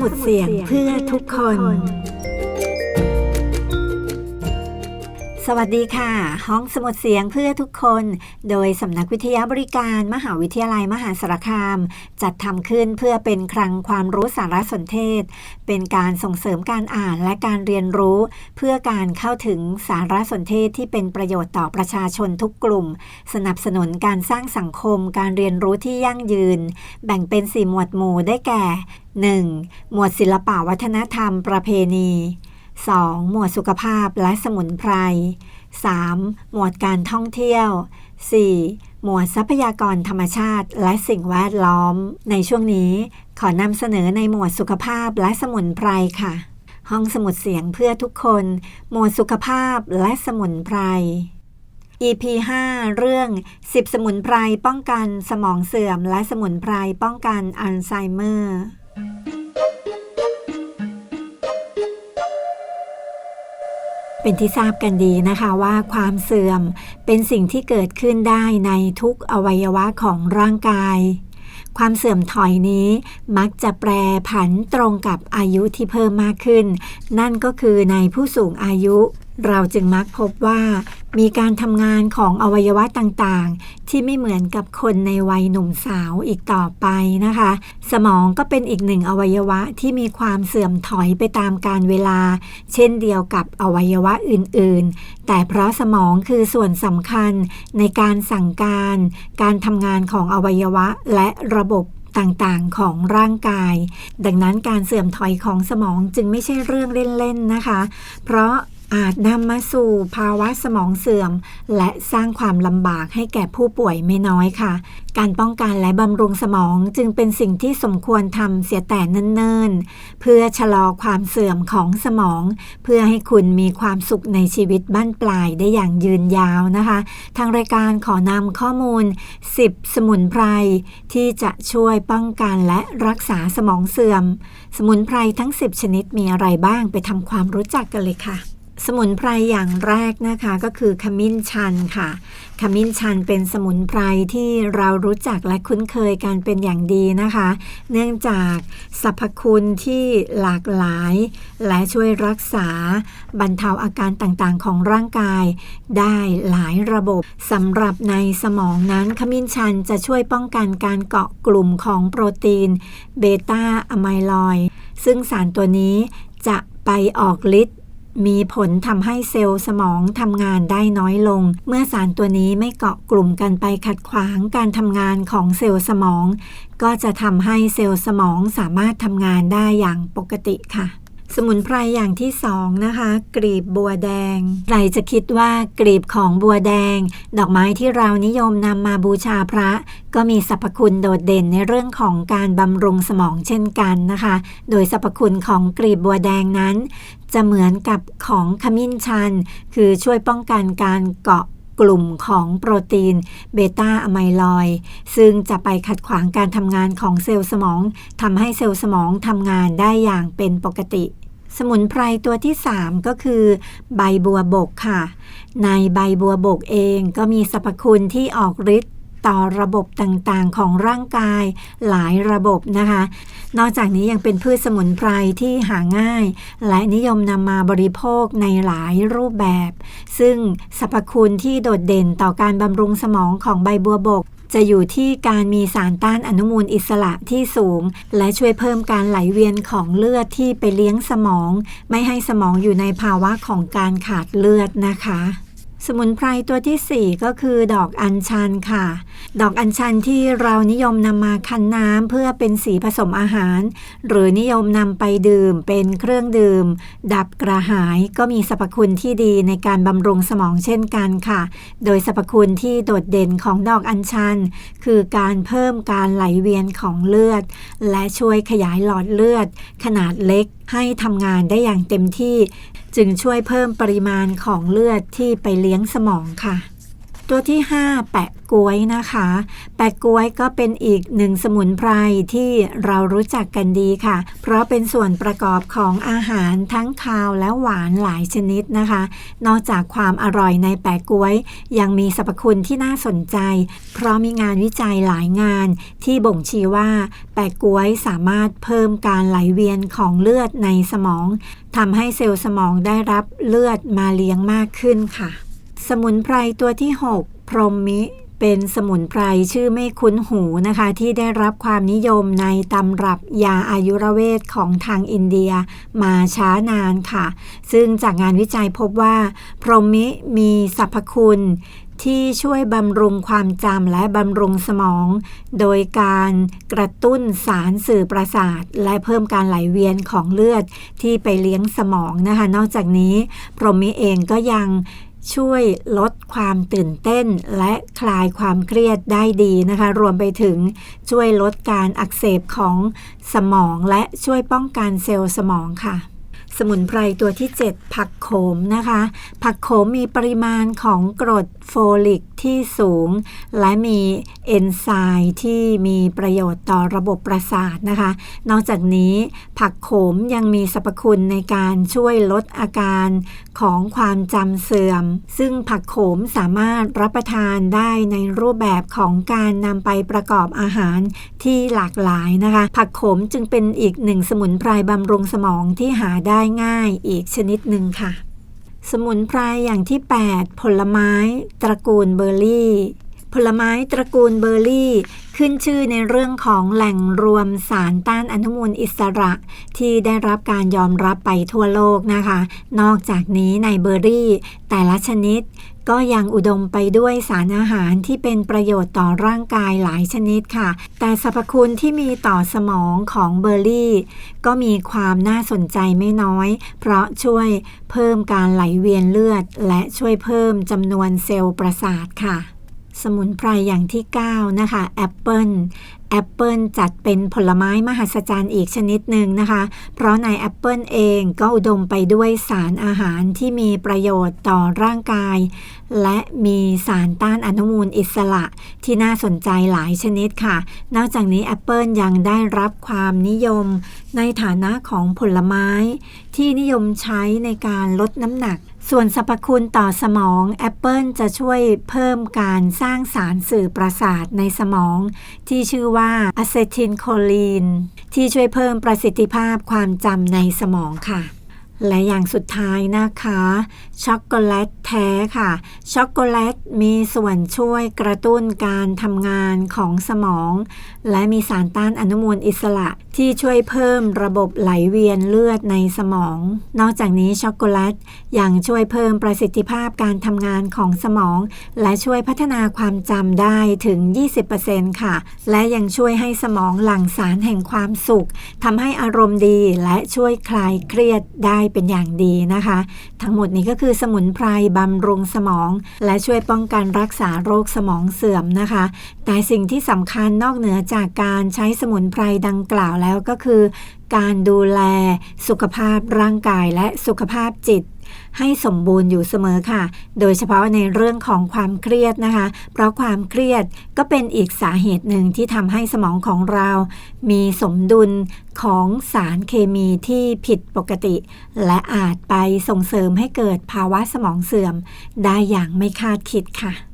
มุดเสียงเพื่อทุกคน สวัสดีค่ะ ห้องสมุดเสียงเพื่อทุกคน โดยสำนักวิทยาบริการมหาวิทยาลัยมหาสารคาม จัดทำขึ้นเพื่อเป็นคลังความรู้สารสนเทศ เป็นการส่งเสริมการอ่านและการเรียนรู้ เพื่อการเข้าถึงสารสนเทศที่เป็นประโยชน์ต่อประชาชนทุกกลุ่ม สนับสนุนการสร้างสังคม การเรียนรู้ที่ยั่งยืน แบ่งเป็นสี่หมวดหมู่ได้แก่ 1. หมวดศิลปวัฒนธรรม ประเพณี 2. หมวดสุขภาพและสมุนไพร 3. หมวดการท่องเที่ยว 4. หมวดทรัพยากรธรรมชาติและสิ่งแวดล้อม ในช่วงนี้ขอนำเสนอในหมวดสุขภาพและสมุนไพรค่ะ ห้องสมุดเสียงเพื่อทุกคน หมวดสุขภาพและสมุนไพร EP 5 เรื่อง 10 สมุนไพรป้องกันสมองเสื่อม และสมุนไพรป้องกันอัลไซเมอร์ เป็นที่ทราบกันดีนะคะว่าความเสื่อมเป็นสิ่งที่เกิดขึ้นได้ในทุกอวัยวะของร่างกาย ความเสื่อมถอยนี้มักจะแปรผันตรงกับอายุที่เพิ่มมากขึ้น นั่นก็คือในผู้สูงอายุ เราจึงมักพบว่ามีการทำงานของอวัยวะต่างๆ ที่ไม่เหมือนกับคนในวัยหนุ่มสาวอีกต่อไปนะคะ สมองก็เป็นอีกหนึ่งอวัยวะที่มีความเสื่อมถอยไปตามการเวลา เช่นเดียวกับอวัยวะอื่นๆ แต่เพราะสมองคือส่วนสำคัญในการสั่งการ การทำงานของอวัยวะและระบบต่างๆ ของร่างกาย ดังนั้นการเสื่อมถอยของสมองจึงไม่ใช่เรื่องเล่น ๆ นะคะ เพราะ อาจนำมาสู่ภาวะสมองเสื่อม และสร้างความลำบากให้แก่ผู้ป่วยไม่น้อยค่ะ การป้องกันและบำรุงสมองจึงเป็นสิ่งที่สมควรทำเสียแต่เนิ่นๆ เพื่อชะลอความเสื่อมของสมอง เพื่อให้คุณมีความสุขในชีวิตบ้านปลายได้อย่างยืนยาวนะคะ ทางรายการขอนำข้อมูล 10 สมุนไพรที่จะช่วยป้องกันและรักษาสมองเสื่อม สมุนไพรทั้ง 10 ชนิดมีอะไรบ้างไปทำความรู้จักกันเลยค่ะ สมุนไพรอย่างแรกนะคะก็คือขมิ้นชันค่ะ ขมิ้นชันเป็นสมุนไพรที่เรารู้จักและคุ้นเคยกันเป็นอย่างดีนะคะ เนื่องจากสรรพคุณที่หลากหลาย และช่วยรักษาบรรเทาอาการต่างๆ ของร่างกาย ได้หลายระบบสำหรับในสมองนั้นขมิ้นชันจะช่วยป้องกันการเกาะกลุ่มของโปรตีนเบต้าอะไมลอยด์ซึ่งสารตัวนี้จะไปออกฤทธิ์ มีผลทำให้เซลล์สมองทำงานได้น้อยลง เมื่อสารตัวนี้ไม่เกาะกลุ่มกันไปขัดขวางการทำงานของเซลล์สมอง ก็จะทำให้เซลล์สมองสามารถทำงานได้อย่างปกติค่ะสมุนไพรอย่างที่สองนะคะ กลีบบัวแดง ใครจะคิดว่ากลีบของบัวแดง ดอกไม้ที่เรานิยมนำมาบูชาพระ ก็มีสรรพคุณโดดเด่นในเรื่องของการบำรุงสมองเช่นกันนะคะ โดยสรรพคุณของกลีบบัวแดงนั้น จะเหมือนกับของขมิ้นชัน คือช่วยป้องกันการเกาะกลุ่มของโปรตีนเบต้าอะไมลอยด์ซึ่งจะไปขัดขวางการทำงานของเซลล์สมองทำให้เซลล์สมองทำงานได้อย่างเป็นปกติ สมุนไพรตัวที่ 3 ก็คือ ใบบัวบกค่ะ ในใบบัวบกเองก็มีสรรพคุณที่ออกฤทธิ์ ต่อระบบต่างๆของร่างกายหลายระบบนะคะ นอกจากนี้ยังเป็นพืชสมุนไพรที่หาง่าย และนิยมนำมาบริโภคในหลายรูปแบบ ซึ่งสรรพคุณที่โดดเด่นต่อการบำรุงสมองของใบบัวบกจะอยู่ที่การมีสารต้านอนุมูลอิสระที่สูง และช่วยเพิ่มการไหลเวียนของเลือดที่ไปเลี้ยงสมอง ไม่ให้สมองอยู่ในภาวะของการขาดเลือดนะคะ สมุนไพรตัวที่ 4 ก็คือดอกอัญชันค่ะ ดอกอัญชันที่เรานิยมนำมาคั้นน้ำเพื่อเป็นสีผสมอาหาร หรือนิยมนำไปดื่มเป็นเครื่องดื่ม ดับกระหายก็มีสรรพคุณที่ดีในการบำรุงสมองเช่นกันค่ะ โดยสรรพคุณที่โดดเด่นของดอกอัญชัน คือการเพิ่มการไหลเวียนของเลือด และช่วยขยายหลอดเลือด ขนาดเล็กให้ทำงานได้อย่างเต็มที่ จึงช่วยเพิ่มปริมาณของเลือดที่ไปเลี้ยงสมองค่ะ ตัวที่ 5 แปะกล้วยนะคะ แปะกล้วยก็เป็นอีกหนึ่งสมุนไพรที่เรารู้จักกันดีค่ะ เพราะเป็นส่วนประกอบของอาหารทั้งคาวและหวานหลายชนิดนะคะ นอกจากความอร่อยในแปะกล้วย ยังมีสรรพคุณที่น่าสนใจ เพราะมีงานวิจัยหลายงานที่บ่งชี้ว่า แปะกล้วยสามารถเพิ่มการไหลเวียนของเลือดในสมองทำให้เซลล์สมองได้รับเลือดมาเลี้ยงมากขึ้นค่ะ สมุนไพรตัวที่ 6 พรหมมิ เป็นสมุนไพรชื่อไม่คุ้นหูนะคะ ที่ได้รับความนิยมในตำรับยาอายุรเวทของทางอินเดียมาช้านานค่ะ ซึ่งจากงานวิจัยพบว่า พรหมมิมีสรรพคุณที่ช่วยบำรุงความจำและบำรุงสมอง โดยการกระตุ้นสารสื่อประสาท และเพิ่มการไหลเวียนของเลือดที่ไปเลี้ยงสมองนะคะ นอกจากนี้ พรหมมิเองก็ยัง ช่วยลดความตื่นเต้น และคลายความเครียดได้ดีนะคะ รวมไปถึงช่วยลดการอักเสบของสมองและช่วยป้องกันเซลล์สมองค่ะ สมุนไพรตัวที่ 7 ผักโขมนะคะ ผักโขมมีปริมาณของกรดโฟลิกที่สูง และมีเอนไซม์ที่มีประโยชน์ต่อระบบประสาทนะคะ นอกจากนี้ผักโขมยังมีสรรพคุณในการช่วยลดอาการของความจำเสื่อม ซึ่งผักโขมสามารถรับประทานได้ในรูปแบบของการนำไปประกอบอาหารที่หลากหลายนะคะ ผักโขมจึงเป็นอีกหนึ่งสมุนไพรบำรุงสมองที่หาได้ง่ายอีกชนิดหนึ่งค่ะ สมุนไพรอย่างที่ 8 ผลไม้ ตระกูลเบอร์รี่ ผลไม้ตระกูลเบอร์รี่ ขึ้นชื่อในเรื่องของแหล่งรวมสารต้านอนุมูลอิสระ ที่ได้รับการยอมรับไปทั่วโลกนะคะ นอกจากนี้ในเบอร์รี่ แต่ละชนิดก็ยังอุดมไปด้วยสารอาหารที่เป็นประโยชน์ต่อร่างกายหลายชนิดค่ะ แต่สรรพคุณที่มีต่อสมองของเบอร์รี่ ก็มีความน่าสนใจไม่น้อย เพราะช่วยเพิ่มการไหลเวียนเลือด และช่วยเพิ่มจำนวนเซลล์ประสาทค่ะ สมุนไพรอย่างที่ 9 นะคะแอปเปิลแอปเปิลจัดเป็นผลไม้มหัศจรรย์อีกชนิดหนึ่งนะคะ เพราะในแอปเปิลเองก็อุดมไปด้วยสารอาหารที่มีประโยชน์ต่อร่างกาย และมีสารต้านอนุมูลอิสระที่น่าสนใจหลายชนิดค่ะ นอกจากนี้แอปเปิลยังได้รับความนิยมในฐานะของผลไม้ ที่นิยมใช้ในการลดน้ำหนัก ส่วนสรรพคุณต่อสมองแอปเปิลจะช่วยเพิ่มการสร้างสารสื่อประสาทในสมอง ที่ชื่อว่าอะเซทิลโคลีนที่ช่วยเพิ่มประสิทธิภาพความจำในสมองค่ะ และอย่างสุดท้ายนะคะ ช็อกโกแลตแท้ค่ะ ช็อกโกแลตมีส่วนช่วยกระตุ้นการทำงานของสมอง และมีสารต้านอนุมูลอิสระที่ช่วยเพิ่มระบบไหลเวียนเลือดในสมอง นอกจากนี้ช็อกโกแลตยังช่วยเพิ่มประสิทธิภาพการทำงานของสมอง และช่วยพัฒนาความจำได้ถึง 20%ค่ะ และยังช่วยให้สมองหลั่งสารแห่งความสุขทำให้อารมณ์ดีและช่วยคลายเครียดได้เป็นอย่างดีนะคะ ทั้งหมดนี้ก็คือสมุนไพรบำรุงสมอง และช่วยป้องกันรักษาโรคสมองเสื่อมนะคะ แต่สิ่งที่สำคัญนอกเหนือจากการใช้สมุนไพรดังกล่าวแล้วก็คือ การดูแลสุขภาพร่างกายและสุขภาพจิต ให้สมบูรณ์อยู่เสมอค่ะ โดยเฉพาะในเรื่องของความเครียดนะคะ เพราะความเครียดก็เป็นอีกสาเหตุหนึ่งที่ทำให้สมองของเรา มีสมดุลของสารเคมีที่ผิดปกติ และอาจไปส่งเสริมให้เกิดภาวะสมองเสื่อม ได้อย่างไม่คาดคิดค่ะ